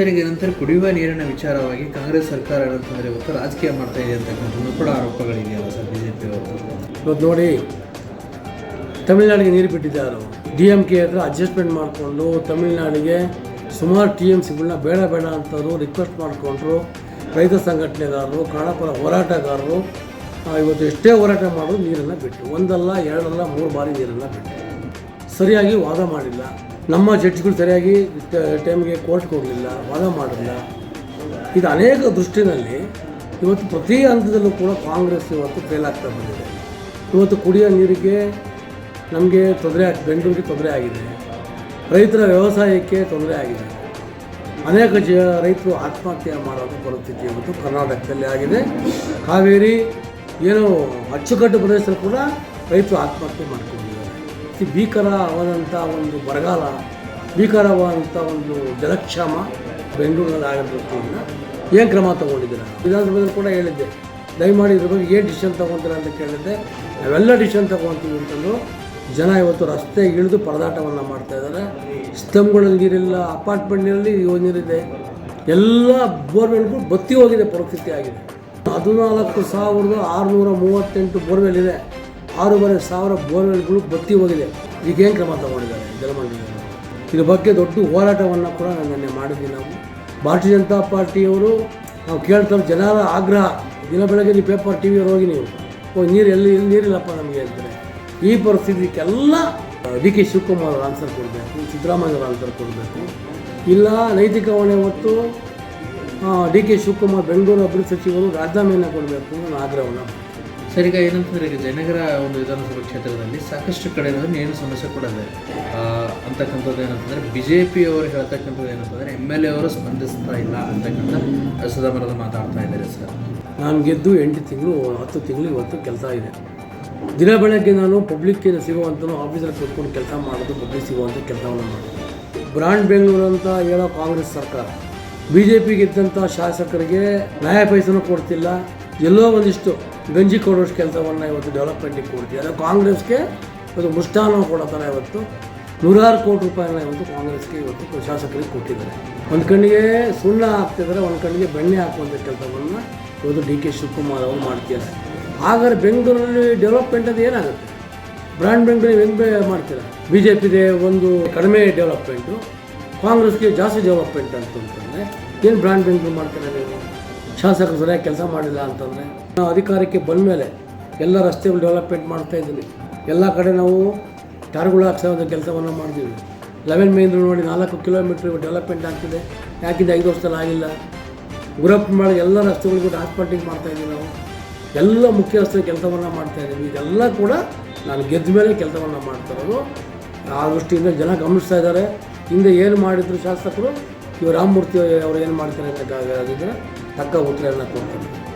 Sir ಈಗ ನಂತರ ಕುಡಿಯುವ ನೀರಿನ ವಿಚಾರವಾಗಿ ಕಾಂಗ್ರೆಸ್ ಸರ್ಕಾರ ಏನಂತಂದ್ರೆ ಇವತ್ತು ರಾಜಕೀಯ ಮಾಡ್ತಾ ಇದೆ ಅಂತಕ್ಕಂಥದ್ದು ಕೂಡ ಆರೋಪಗಳಿದೆಯಲ್ಲ ಸರ್ ಬಿ ಇವತ್ತು ನೋಡಿ, ತಮಿಳ್ನಾಡಿಗೆ ನೀರು ಬಿಟ್ಟಿದ್ದಾರೆ ಡಿ ಎಂ ಕೆ ಹತ್ರ ಅಡ್ಜಸ್ಟ್ಮೆಂಟ್ ಮಾಡಿಕೊಂಡು ತಮಿಳ್ನಾಡಿಗೆ ಸುಮಾರು ಟಿ ಎಂ ಸಿಗಳನ್ನ ಬೇಡ ಬೇಡ ಅಂತವರು ರಿಕ್ವೆಸ್ಟ್ ಮಾಡಿಕೊಂಡ್ರು. ರೈತ ಸಂಘಟನೆಗಾರರು, ಕನ್ನಡಪರ ಹೋರಾಟಗಾರರು ಇವತ್ತು ಎಷ್ಟೇ ಹೋರಾಟ ಮಾಡೋದು ನೀರನ್ನು ಬಿಟ್ಟು ಒಂದಲ್ಲ, ಎರಡಲ್ಲ, ಮೂರು ಬಾರಿ ನೀರನ್ನು ಬಿಟ್ಟು. ಸರಿಯಾಗಿ ವಾದ ಮಾಡಿಲ್ಲ. ನಮ್ಮ ಜಡ್ಜ್ಗಳು ಸರಿಯಾಗಿ ಟೈಮ್ಗೆ ಕೋರ್ಟ್ಗೆ ಹೋಗಲಿಲ್ಲ, ವಾದ ಮಾಡಲಿಲ್ಲ ಇದು ಅನೇಕ ದೃಷ್ಟಿನಲ್ಲಿ ಇವತ್ತು ಪ್ರತಿ ಹಂತದಲ್ಲೂ ಕೂಡ ಕಾಂಗ್ರೆಸ್ ಇವತ್ತು ಫೇಲ್ ಆಗ್ತಾ ಬಂದಿದೆ. ಇವತ್ತು ಕುಡಿಯೋ ನೀರಿಗೆ ನಮಗೆ ತೊಂದರೆ ಆಗಿ, ಬೆಂಗಳೂರಿಗೆ ತೊಂದರೆ ಆಗಿದೆ. ರೈತರ ವ್ಯವಸಾಯಕ್ಕೆ ತೊಂದರೆ ಆಗಿದೆ. ಅನೇಕ ಜ, ರೈತರು ಆತ್ಮಹತ್ಯೆ ಮಾಡೋದು ಪರಿಸ್ಥಿತಿ ಇವತ್ತು ಕರ್ನಾಟಕದಲ್ಲಿ ಆಗಿದೆ. ಕಾವೇರಿ ಏನು ಅಚ್ಚುಕಟ್ಟು ಪ್ರದೇಶದಲ್ಲಿ ಕೂಡ ರೈತರು ಆತ್ಮಹತ್ಯೆ ಮಾಡ್ಕೊಂಡಿದ್ದಾರೆ. ಅತಿ ಭೀಕರವಾದಂಥ ಒಂದು ಬರಗಾಲ, ಭೀಕರವಾದಂಥ ಒಂದು ಜಲಕ್ಷಾಮ ಬೆಂಗಳೂರಿನಲ್ಲಿ ಆಗಿರೋದ್ರಿಂದ ಏನು ಕ್ರಮ ತೊಗೊಂಡಿದ್ದೀರಾ? ವಿಧಾನಸಭೆಯಲ್ಲಿ ಕೂಡ ಹೇಳಿದ್ದೆ. ದಯಮಾಡಿ ಇದ್ರ ಬಗ್ಗೆ ಏನು ಡಿಸಿಷನ್ ತೊಗೊತೀರಾ ಅಂತ ಕೇಳಿದ್ದೆ. ನಾವೆಲ್ಲ ಡಿಸಿಷನ್ ತೊಗೊತೀವಿ ಅಂತಂದು ಜನ ಇವತ್ತು ರಸ್ತೆ ಇಳಿದು ಪರದಾಟವನ್ನು ಮಾಡ್ತಾ ಇದ್ದಾರೆ. ಸ್ತಂಭಗಳಲ್ಲಿ ನೀರಿಲ್ಲ ಅಪಾರ್ಟ್ಮೆಂಟ್ನಲ್ಲಿ ನೀರಿದೆ. ಎಲ್ಲ ಬೋರ್ವೆಲ್ಗಳು ಬತ್ತಿ ಹೋಗಿದೆ ಪರಿಸ್ಥಿತಿ ಆಗಿದೆ. ಹದಿನಾಲ್ಕು ಸಾವಿರದ ಆರುನೂರ ಮೂವತ್ತೆಂಟು ಬೋರ್ವೆಲ್ ಇದೆ. ಆರೂವರೆ ಸಾವಿರ ಬೋರ್ವೆಲ್ಗಳು ಬತ್ತಿ ಹೋಗಿದೆ. ಈಗೇನು ಕ್ರಮ ತಗೊಂಡಿದ್ದಾರೆ ಜಲಮಂಡಳಿಯವರು ಇದ್ರ ಬಗ್ಗೆ ದೊಡ್ಡ ಹೋರಾಟವನ್ನು ಕೂಡ ನಾನು ನಿನ್ನೆ ಮಾಡಿದ್ವಿ ನಾವು. ಭಾರತೀಯ ಜನತಾ ಪಾರ್ಟಿಯವರು ನಾವು ಕೇಳ್ತಾರೆ ಜನರ ಆಗ್ರಹ. ದಿನ ಬೆಳಗ್ಗೆ ನೀವು ಪೇಪರ್ ಟಿ ವಿಯವ್ರು ಹೋಗಿ ನೀವು. ಓ, ನೀರು ಎಲ್ಲಿ ನೀರಿಲ್ಲಪ್ಪ ನಮಗೆ ಹೇಳ್ತಾರೆ. ಈ ಪರಿಸ್ಥಿತಿಗೆಲ್ಲ ಡಿ ಕೆ ಶಿವಕುಮಾರ್ ಅವರು ಆನ್ಸರ್ ಕೊಡಬೇಕು, ಸಿದ್ದರಾಮಯ್ಯ ಅವರು ಆನ್ಸರ್ ಕೊಡಬೇಕು. ಇಲ್ಲ, ನೈತಿಕ ಹೊಣೆ ಹೊತ್ತು ಡಿ ಕೆ ಶಿವಕುಮಾರ್ ಬೆಂಗಳೂರು ಅಭಿವೃದ್ಧಿ ಸಚಿವರು ರಾಜೀನಾಮೆಯನ್ನು ಕೊಡಬೇಕು ಅನ್ನೋ ಆಗ್ರಹವನ್ನು ಸರ್ ಈಗ ಏನಂತಂದ್ರೆ ಈಗ ಜನಗರ ಒಂದು ವಿಧಾನಸಭಾ ಕ್ಷೇತ್ರದಲ್ಲಿ ಸಾಕಷ್ಟು ಕಡೆ ಏನು ಸಮಸ್ಯೆ ಕೂಡ ಇದೆ ಅಂತಕ್ಕಂಥದ್ದು ಏನಂತಂದ್ರೆ ಬಿ ಜೆ ಪಿಯವರು ಹೇಳ್ತಕ್ಕಂಥದ್ದು ಏನಂತಂದ್ರೆ ಎಂ ಎಲ್ ಎ ಅವರು ಸ್ಪಂದಿಸ್ತಾ ಇಲ್ಲ ಅಂತಕ್ಕಂಥ ಸುಧಾಮರದ ಮಾತಾಡ್ತಾ ಇದ್ದಾರೆ ಸರ್. ನಾನು ಗೆದ್ದು ಎಂಟು ತಿಂಗಳು, ಹತ್ತು ತಿಂಗಳು ಇವತ್ತು ಕೆಲಸ ಇದೆ. ದಿನ ಬೆಳಗ್ಗೆ ನಾನು ಪಬ್ಲಿಕ್ಕಿನ ಸಿಗುವಂಥ ಆಫೀಸಲ್ಲಿ ಕೂತ್ಕೊಂಡು ಕೆಲಸ ಮಾಡೋದು ಪಬ್ಲಿಕ್ ಸಿಗುವಂಥ ಕೆಲಸವನ್ನು ಮಾಡೋದು ಬ್ರಾಂಡ್ ಬೆಂಗಳೂರು ಅಂತ ಹೇಳೋ ಕಾಂಗ್ರೆಸ್ ಸರ್ಕಾರ. ಬಿ ಜೆ ಪಿಗೆ ಇದ್ದಂಥ ಶಾಸಕರಿಗೆ ನ್ಯಾಯ ಪೈಸನೂ ಕೊಡ್ತಿಲ್ಲ. ಎಲ್ಲೋ ಒಂದಿಷ್ಟು ಗಂಜಿ ಕೊಡೋಷ್ಟು ಕೆಲಸವನ್ನು ಇವತ್ತು ಡೆವಲಪ್ಮೆಂಟಿಗೆ ಕೊಡ್ತಿದ್ದಾರೆ ಕಾಂಗ್ರೆಸ್ಗೆ ಇವತ್ತು ಮುಷ್ಟಾನ ಕೊಡೋ ಥರ ಇವತ್ತು. ನೂರಾರು ಕೋಟಿ ರೂಪಾಯಿನ ಇವತ್ತು ಕಾಂಗ್ರೆಸ್ಗೆ ಇವತ್ತು ಶಾಸಕರಿಗೆ ಕೊಟ್ಟಿದ್ದಾರೆ. ಒಂದು ಕಣ್ಣಿಗೆ ಸುಣ್ಣ ಹಾಕ್ತಿದ್ದಾರೆ ಒಂದು ಕಣ್ಣಿಗೆ ಬೆಣ್ಣೆ ಹಾಕುವಂಥ ಕೆಲಸವನ್ನು ಇವತ್ತು ಡಿ ಕೆ ಶಿವಕುಮಾರ್ ಅವರು ಮಾಡ್ತಿದ್ದಾರೆ. ಹಾಗಾದ್ರೆ ಬೆಂಗಳೂರಲ್ಲಿ ಡೆವಲಪ್ಮೆಂಟ್ ಅದು ಏನಾಗುತ್ತೆ? ಬ್ರ್ಯಾಂಡ್ ಬೆಂಗಳೂರು ಹೆಂಗೆ ಮಾಡ್ತೀರಾ ಬಿ ಜೆ ಪಿಗೆ ಒಂದು ಕಡಿಮೆ ಡೆವಲಪ್ಮೆಂಟು ಕಾಂಗ್ರೆಸ್ಗೆ ಜಾಸ್ತಿ ಡೆವಲಪ್ಮೆಂಟ್ ಅಂತಂತಂದರೆ ಏನು ಬ್ರ್ಯಾಂಡ್ ಬೆಂಗಳೂರು ಮಾಡ್ತೀರಾ ನೀವು? ಶಾಸಕರು ಸರಿಯಾಗಿ ಕೆಲಸ ಮಾಡಿಲ್ಲ ಅಂತಂದರೆ? ಅಧಿಕಾರಕ್ಕೆ ಬಂದ ಮೇಲೆ ಎಲ್ಲ ರಸ್ತೆಗಳು ಡೆವಲಪ್ಮೆಂಟ್ ಮಾಡ್ತಾ ಇದ್ದೀನಿ. ಎಲ್ಲ ಕಡೆ ನಾವು ಟಾರ್ಗಳು ಹಾಕ್ಸೋದ ಕೆಲಸವನ್ನು ಮಾಡ್ತೀವಿ. ಲೆವೆನ್ ಮೇನ್ ನೋಡಿ ನಾಲ್ಕು ಕಿಲೋಮೀಟ್ರ್ ಡೆವಲಪ್ಮೆಂಟ್ ಆಗ್ತಿದೆ. ಯಾಕಿಂದ ಐದು ವರ್ಷದಲ್ಲಿ ಆಗಿಲ್ಲ. ಗುರಪ್ಪ ಮಾಡಿ ಎಲ್ಲ ರಸ್ತೆಗಳಿಗೂ ಮಾಡ್ತಾ ಇದ್ದೀವಿ ನಾವು. ಎಲ್ಲ ಮುಖ್ಯಸ್ಥರ ಕೆಲಸವನ್ನು ಮಾಡ್ತಾ ಇದ್ದೀವಿ. ಇದೆಲ್ಲ ಕೂಡ ನಾನು ಗೆದ್ದ ಮೇಲೆ ಕೆಲಸವನ್ನು ಮಾಡ್ತಾ ಇರೋದು. ಆ ದೃಷ್ಟಿಯಿಂದ ಜನ ಗಮನಿಸ್ತಾ ಇದ್ದಾರೆ. ಹಿಂದೆ ಏನು ಮಾಡಿದ್ರು ಶಾಸಕರು, ಇವರು ರಾಮಮೂರ್ತಿ ಅವರು ಏನು ಮಾಡ್ತಾರೆ ಅಂತ ತಕ್ಕ ಉತ್ತರವನ್ನು ಕೊಡ್ತಾರೆ.